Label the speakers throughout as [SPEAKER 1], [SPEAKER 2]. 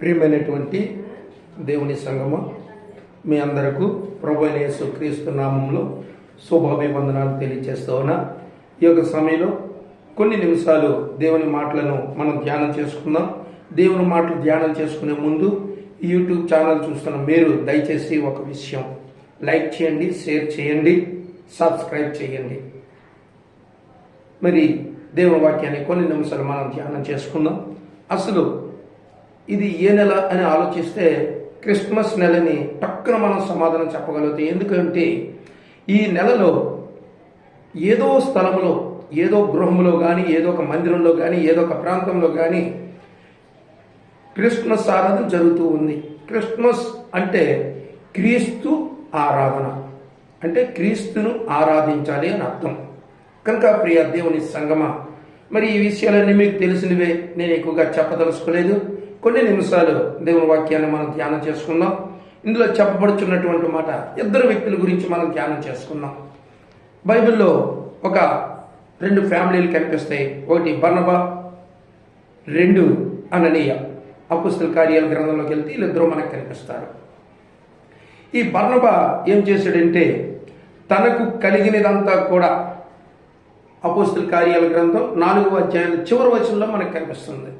[SPEAKER 1] ప్రియమైనటువంటి దేవుని సంగమ మీ అందరకు ప్రభునేసు క్రీస్తు నామంలో శుభాభివందనాలు తెలియజేస్తూ ఉన్నా. ఈ యొక్క సమయంలో కొన్ని నిమిషాలు దేవుని మాటలను మనం ధ్యానం చేసుకుందాం. దేవుని మాటలు ధ్యానం చేసుకునే ముందు యూట్యూబ్ ఛానల్ చూస్తున్న మీరు దయచేసి ఒక విషయం లైక్ చేయండి షేర్ చేయండి సబ్స్క్రైబ్ చేయండి. మరి దేవుని వాక్యాన్ని కొన్ని నిమిషాలు మనం ధ్యానం చేసుకుందాం. అసలు ఇది ఏ నెల అని ఆలోచిస్తే క్రిస్మస్ నెలని టక్కున మనం సమాధానం చెప్పగలుగుతాం. ఎందుకంటే ఈ నెలలో ఏదో స్థలంలో ఏదో గృహంలో కానీ ఏదో ఒక మందిరంలో కానీ ఏదో ఒక ప్రాంతంలో కానీ క్రిస్మస్ ఆరాధన జరుగుతూ ఉంది. క్రిస్మస్ అంటే క్రీస్తు ఆరాధన. అంటే క్రీస్తును ఆరాధించాలి అని అర్థం. కనుక ప్రియ దేవుని సంగమ మరి ఈ విషయాలన్నీ మీకు తెలిసినవే నేను ఎక్కువగా చెప్పదలుచుకోలేదు. కొన్ని నిమిషాలు దేవుని వాక్యాన్ని మనం ధ్యానం చేసుకుందాం. ఇందులో చెప్పబడుచున్నటువంటి మాట ఇద్దరు వ్యక్తుల గురించి మనం ధ్యానం చేసుకుందాం. బైబిల్లో ఒక రెండు ఫ్యామిలీలు కనిపిస్తాయి. ఒకటి బర్నబా రెండు అననీయ. అపుస్తుల కార్యాల గ్రంథంలోకి వెళ్తే వీళ్ళిద్దరూ మనకు కనిపిస్తారు. ఈ బర్నబ ఏం చేశాడంటే తనకు కలిగినదంతా కూడా అపోస్తుల కార్యాల గ్రంథం నాలుగవ అధ్యాయం చివరి వచనంలో మనకు కనిపిస్తుంది.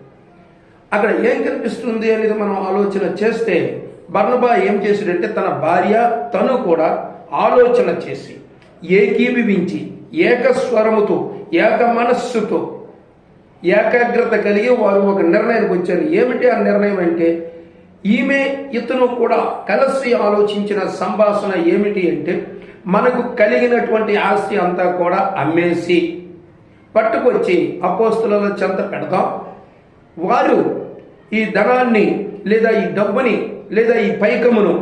[SPEAKER 1] అక్కడ ఏం కనిపిస్తుంది అనేది మనం ఆలోచన చేస్తే బర్ణబా ఏం చేశాడంటే తన భార్య తను కూడా ఆలోచన చేసి ఏకీభవించి ఏకస్వరముతో ఏక మనస్సుతో ఏకాగ్రత కలిగి వారు ఒక నిర్ణయానికి వచ్చారు. ఏమిటి ఆ నిర్ణయం అంటే? ఈమె ఇతను కూడా కలిసి ఆలోచించిన సంభాషణ ఏమిటి అంటే మనకు కలిగినటువంటి ఆస్తి అంతా కూడా అమ్మేసి పట్టుకొచ్చి అపోస్తుల చెంత పెడదాం. వారు ఈ ధనాన్ని లేదా ఈ డబ్బుని లేదా ఈ పైకమును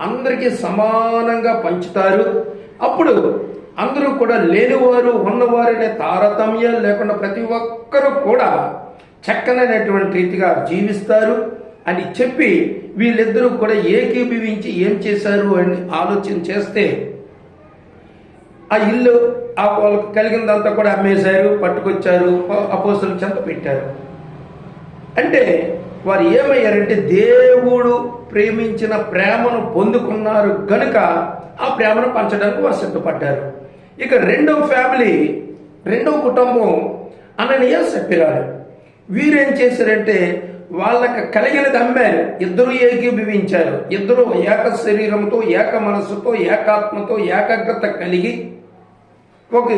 [SPEAKER 1] అందరికీ సమానంగా పంచుతారు. అప్పుడు అందరూ కూడా లేనివారు ఉన్నవారనే తారతమ్యం లేకుండా ప్రతి ఒక్కరూ కూడా చక్కనైనటువంటి రీతిగా జీవిస్తారు అని చెప్పి వీళ్ళిద్దరూ కూడా ఏకీభవించి ఏం చేశారు అని ఆలోచన చేస్తే ఆ ఇల్లు ఆ వాళ్ళకి కలిగిందంతా కూడా అమ్మేశారు పట్టుకొచ్చారు అపోసలు చెంత పెట్టారు. అంటే వారు ఏమయ్యారంటే దేవుడు ప్రేమించిన ప్రేమను పొందుకున్నారు కనుక ఆ ప్రేమను పంచడానికి వారు సిద్ధపడ్డారు. ఇక రెండో ఫ్యామిలీ రెండవ కుటుంబం అననీయ సప్పిరాలు వీరేం చేశారంటే వాళ్ళకి కలిగినది అమ్మారు. ఇద్దరు ఏకీభవించారు. ఇద్దరు ఏక శరీరంతో ఏక మనస్సుతో ఏకాత్మతో ఏకాగ్రత కలిగి ఒక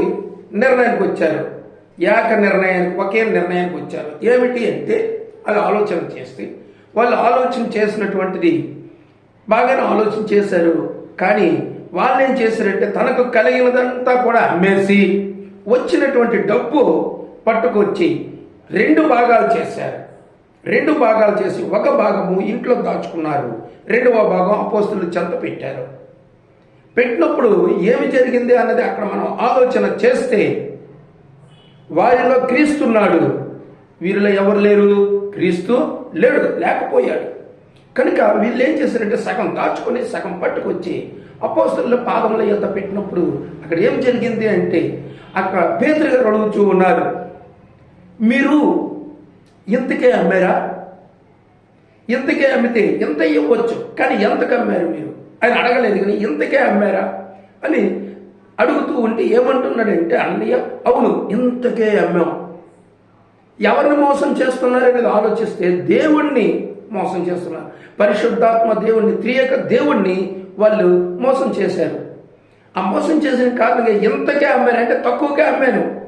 [SPEAKER 1] నిర్ణయానికి వచ్చారు. ఏక నిర్ణయానికి ఒకే నిర్ణయానికి వచ్చారు. ఏమిటి అంటే అది ఆలోచన చేస్తే వాళ్ళు ఆలోచన చేసినటువంటిది బాగానే ఆలోచన చేశారు. కానీ వాళ్ళు ఏం చేశారంటే తనకు కలిగినదంతా కూడా అమ్మేసి వచ్చినటువంటి డబ్బు పట్టుకొచ్చి రెండు భాగాలు చేశారు. రెండు భాగాలు చేసి ఒక భాగము ఇంట్లో దాచుకున్నారు. రెండవ భాగం అపోస్తులు చెంత పెట్టారు. పెట్టినప్పుడు ఏమి జరిగింది అన్నది అక్కడ మనం ఆలోచన చేస్తే వారిలో క్రీస్తున్నాడు. వీరిలో ఎవరు లేరు? క్రీస్తు లేడు లేకపోయాడు. కనుక వీళ్ళు ఏం చేశారంటే సగం దాచుకొని సగం పట్టుకొచ్చి అపోస్తుల పాదముల ఎంత పెట్టినప్పుడు అక్కడ ఏం జరిగింది అంటే అక్కడ పేదరు గారు అడుగుతూ ఉన్నారు మీరు ఇంతకే అమ్మారా? ఇంతకే అమ్మితే ఎంత ఇవ్వచ్చు? కానీ ఎంతకు అమ్మారు మీరు? ఆయన అడగలేదు కానీ ఇంతకే అమ్మారా? అని అడుగుతూ ఉంటే ఏమంటున్నాడంటే అన్నయ్య అవును ఇంతకే అమ్మాం. ఎవరిని మోసం చేస్తున్నారనేది ఆలోచిస్తే దేవుణ్ణి మోసం చేస్తున్నారు. పరిశుద్ధాత్మ దేవుణ్ణి త్రియక దేవుణ్ణి వాళ్ళు మోసం చేశారు. ఆ మోసం చేసిన కారణంగా ఎంతకే అమ్మాను అంటే తక్కువకే అమ్మాను.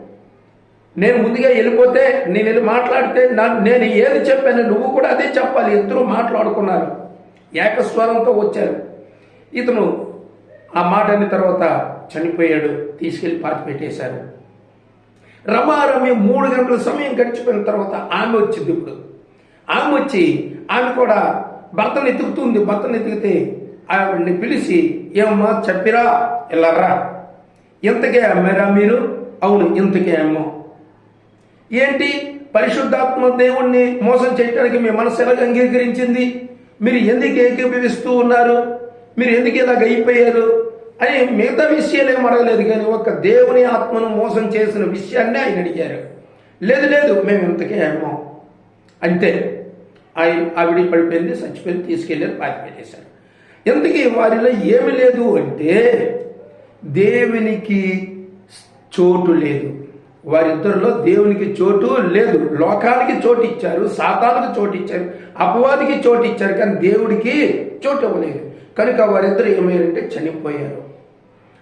[SPEAKER 1] నేను ముందుగా వెళ్ళిపోతే నేను వెళ్ళి మాట్లాడితే నేను ఏది చెప్పాను నువ్వు కూడా అదే చెప్పాలి. ఇద్దరు మాట్లాడుకున్నారు. ఏకస్వరంతో వచ్చారు. ఇతను ఆ మాట అన్న తర్వాత చనిపోయాడు తీసుకెళ్ళి పాతి పెట్టేశారు రమారమ్యం మూడు గంటల సమయం గడిచిపోయిన తర్వాత ఆమె వచ్చింది ఇప్పుడు. ఆమె వచ్చి ఆమె కూడా భర్తను ఎతుకుతుంది. భర్తను ఎతికితే ఆవిడ్ని పిలిచి ఏమమ్మా చెప్పిరా? వెళ్ళరా ఇంతకే అమ్మారా మీరు? అవును ఇంతకే అమ్మో. ఏంటి? పరిశుద్ధాత్మ దేవుణ్ణి మోసం చేయడానికి మీ మనసు ఎలాగ అంగీకరించింది? మీరు ఎందుకు ఏకీభవిస్తూ ఉన్నారు? మీరు ఎందుకు ఇలాగ అయిపోయారు? అని మిగతా విషయాలు ఏం అడగలేదు కానీ ఒక దేవుని ఆత్మను మోసం చేసిన విషయాన్ని ఆయన అడిగారు. లేదు లేదు మేము ఇంతకే అమ్మం అంతే. ఆయన ఆవిడ పడిపోయింది చచ్చిపోయింది తీసుకెళ్ళారు పాతి ఇంతకీ వారిలో ఏమి లేదు అంటే దేవునికి చోటు లేదు. వారిద్దరిలో దేవునికి చోటు లేదు. లోకానికి చోటు ఇచ్చారు సాతానికి చోటు ఇచ్చారు అపవాదికి చోటు ఇచ్చారు కానీ దేవుడికి చోటు ఇవ్వలేదు కనుక వారిద్దరు ఏమయ్యారంటే చనిపోయారు.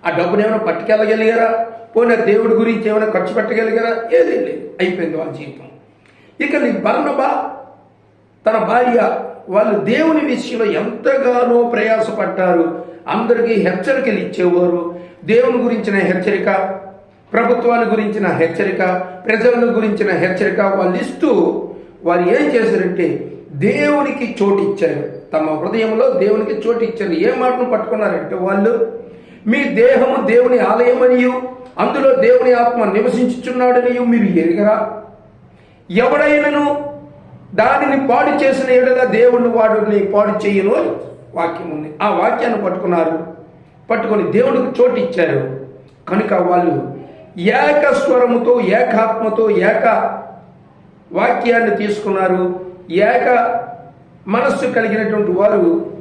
[SPEAKER 1] ఆ డబ్బును ఏమైనా పట్టుకెళ్ళగలిగారా? పోనీ దేవుడి గురించి ఏమైనా ఖర్చు పెట్టగలిగారా? ఏదీ లేదు. అయిపోయింది వాళ్ళ జీవితం. ఇక నీ బర్ణబా తన భార్య వాళ్ళు దేవుని విషయంలో ఎంతగానో ప్రయాసపడ్డారు. అందరికీ హెచ్చరికలు ఇచ్చేవారు. దేవుని గురించిన హెచ్చరిక ప్రభుత్వాన్ని గురించిన హెచ్చరిక ప్రజలను గురించిన హెచ్చరిక వాళ్ళు ఇస్తూ వారు ఏం చేశారంటే దేవునికి చోటు ఇచ్చారు. తమ హృదయంలో దేవునికి చోటు ఇచ్చారు. ఏ మాటను పట్టుకున్నారంటే వాళ్ళు మీ దేహము దేవుని ఆలయమనియు అందులో దేవుని ఆత్మ నివసించుచున్నాడనియు మీరు ఎరిగరా? ఎవడైనను దానిని పాడు చేసిన ఎడల దేవుని వాడిని పాడు చేయను? వాక్యం ఉంది. ఆ వాక్యాన్ని పట్టుకున్నారు. పట్టుకొని దేవుడికి చోటు ఇచ్చారు. కనుక వాళ్ళు ఏక స్వరముతో ఏకాత్మతో ఏక వాక్యాన్ని తీసుకున్నారు. ఏక మనస్సు కలిగినటువంటి వారు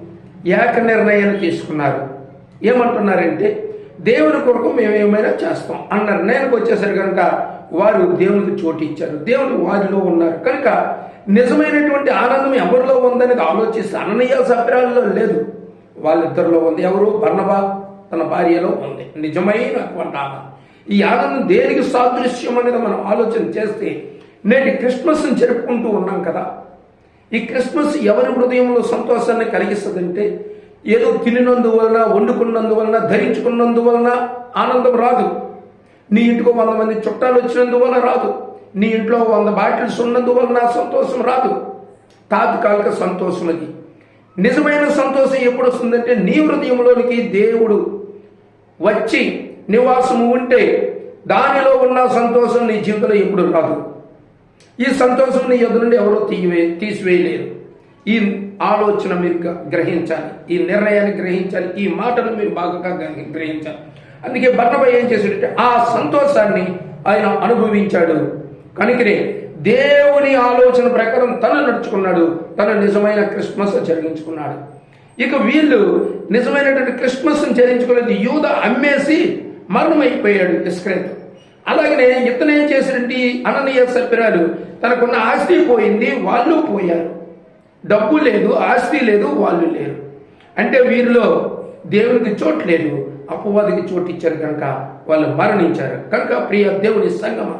[SPEAKER 1] ఏక నిర్ణయాలు తీసుకున్నారు. ఏమంటున్నారంటే దేవుని కొరకు మేము ఏమైనా చేస్తాం అన్న నిర్ణయానికి వచ్చేసరి కనుక వారు దేవునికి చోటు ఇచ్చారు. దేవుని వారిలో ఉన్నారు. కనుక నిజమైనటువంటి ఆనందం ఎవరిలో ఉందనేది ఆలోచిస్తే అననీయ సభ్యురాల్లో లేదు. వాళ్ళిద్దరిలో ఉంది ఎవరు? బర్ణబా తన భార్యలో ఉంది. నిజమైనటువంటి ఆనందం. ఈ ఆనందం దేనికి సాదృశ్యం అనేది మనం ఆలోచన చేస్తే నేటి క్రిస్మస్ని జరుపుకుంటూ ఉన్నాం కదా. ఈ క్రిస్మస్ ఎవరి హృదయంలో సంతోషాన్ని కలిగిస్తుందంటే ఏదో తినినందువలన వండుకున్నందువలన ధరించుకున్నందువలన ఆనందం రాదు. నీ ఇంటికి వంద మంది చుట్టాలు వచ్చినందువలన రాదు. నీ ఇంట్లో వంద బాటిల్స్ ఉన్నందువలన సంతోషం రాదు. తాత్కాలిక సంతోషం అది. నిజమైన సంతోషం ఎప్పుడు వస్తుందంటే నీ హృదయంలోనికి దేవుడు వచ్చి నివాసము ఉంటే దానిలో ఉన్న సంతోషం నీ జీవితంలో ఎప్పుడు రాదు. ఈ సంతోషం నీ ఎదురు నుండి ఎవరో తీయవే తీసివేయలేరు. ఈ ఆలోచన మీరు గ్రహించాలి. ఈ నిర్ణయాన్ని గ్రహించాలి. ఈ మాటను మీరు బాగా గ్రహించాలి. అందుకే బర్ణబ ఏం చేశాడంటే ఆ సంతోషాన్ని ఆయన అనుభవించాడు. కనుకనే దేవుని ఆలోచన ప్రకారం తను నడుచుకున్నాడు. తన నిజమైన క్రిస్మస్ జరిగించుకున్నాడు. ఇక వీళ్ళు నిజమైనటువంటి క్రిస్మస్ చేయించుకోలేదు యూద అమ్మేసి మరణమైపోయాడు ఇస్క్రేత్. అలాగనే ఇతను ఏం చేశారంటే అననీయ సభ్యురాలు తనకున్న ఆస్తి పోయింది వాళ్ళు పోయారు. డబ్బు లేదు ఆస్తి లేదు వాళ్ళు లేరు. అంటే వీరిలో దేవునికి చోటు లేదు అపవాదికి చోటు ఇచ్చారు కనుక వాళ్ళు మరణించారు. కనుక ప్రియ దేవుని సంగమ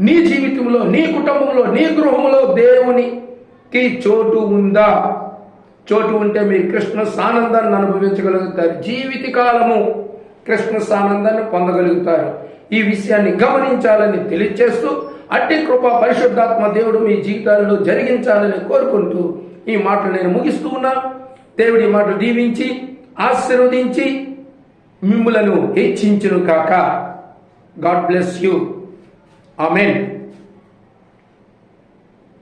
[SPEAKER 1] నీ జీవితంలో నీ కుటుంబంలో నీ గృహంలో దేవునికి చోటు ఉందా? చోటు ఉంటే మీరు కృష్ణ సానందాన్ని అనుభవించగలుగుతారు. జీవిత కాలము సానందాన్ని పొందగలుగుతారు. ఈ విషయాన్ని గమనించాలని తెలియచేస్తూ అట్టి కృప పరిశుద్ధాత్మ దేవుడు మీ జీవితాలలో జరిగించాలని కోరుకుంటూ ఈ మాటలు నేను ముగిస్తూ ఉన్నా. దేవుడి మాటలు దీవించి ఆశీర్వదించి మిమ్ములను హెచ్చించును కాక. God bless you. ఆమెన్.